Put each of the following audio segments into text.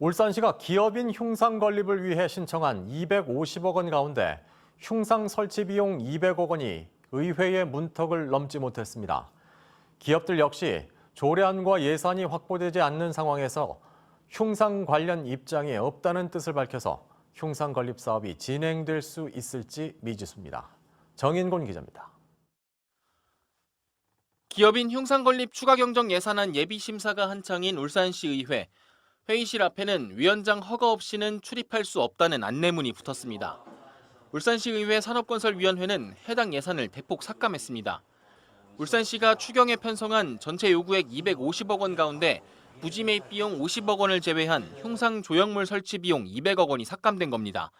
울산시가 기업인 흉상 건립을 위해 신청한 250억 원 가운데 흉상 설치 비용 200억 원이 의회의 문턱을 넘지 못했습니다. 기업들 역시 조례안과 예산이 확보되지 않는 상황에서 흉상 관련 입장이 없다는 뜻을 밝혀서 흉상 건립 사업이 진행될 수 있을지 미지수입니다. 정인곤 기자입니다. 기업인 흉상 건립 추가 경정 예산안 예비 심사가 한창인 울산시 의회. 회의실 앞에는 위원장 허가 없이는 출입할 수 없다는 안내문이 붙었습니다. 울산시 의회 산업건설위원회는 해당 예산을 대폭 삭감했습니다. 울산시가 추경에 편성한 전체 요구액 250억 원 가운데 부지 매입 비용 50억 원을 제외한 흉상 조형물 설치 비용 200억 원이 삭감된 겁니다.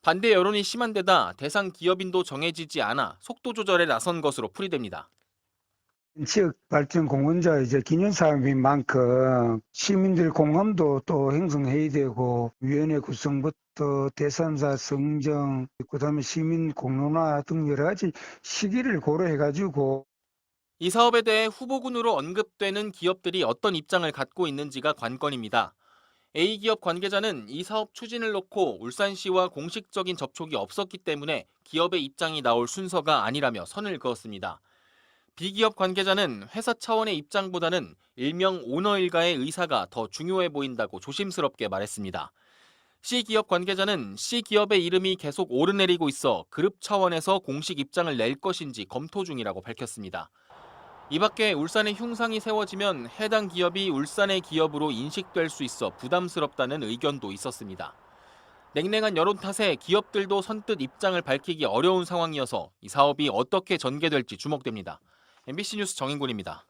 반대 여론이 심한 데다 대상 기업인도 정해지지 않아 속도 조절에 나선 것으로 풀이됩니다. 지역 발전 공헌자 이제 기념 사업인 만큼 시민들 공감도 또 형성해야 되고 위원회 구성부터 대상자 성정 그다음에 시민 공론화 등 여러 가지 시기를 고려해 가지고 이 사업에 대해 후보군으로 언급되는 기업들이 어떤 입장을 갖고 있는지가 관건입니다. A기업 관계자는 이 사업 추진을 놓고 울산시와 공식적인 접촉이 없었기 때문에 기업의 입장이 나올 순서가 아니라며 선을 그었습니다. B기업 관계자는 회사 차원의 입장보다는 일명 오너 일가의 의사가 더 중요해 보인다고 조심스럽게 말했습니다. C기업 관계자는 C기업의 이름이 계속 오르내리고 있어 그룹 차원에서 공식 입장을 낼 것인지 검토 중이라고 밝혔습니다. 이 밖에 울산에 흉상이 세워지면 해당 기업이 울산의 기업으로 인식될 수 있어 부담스럽다는 의견도 있었습니다. 냉랭한 여론 탓에 기업들도 선뜻 입장을 밝히기 어려운 상황이어서 이 사업이 어떻게 전개될지 주목됩니다. MBC 뉴스 정인군입니다.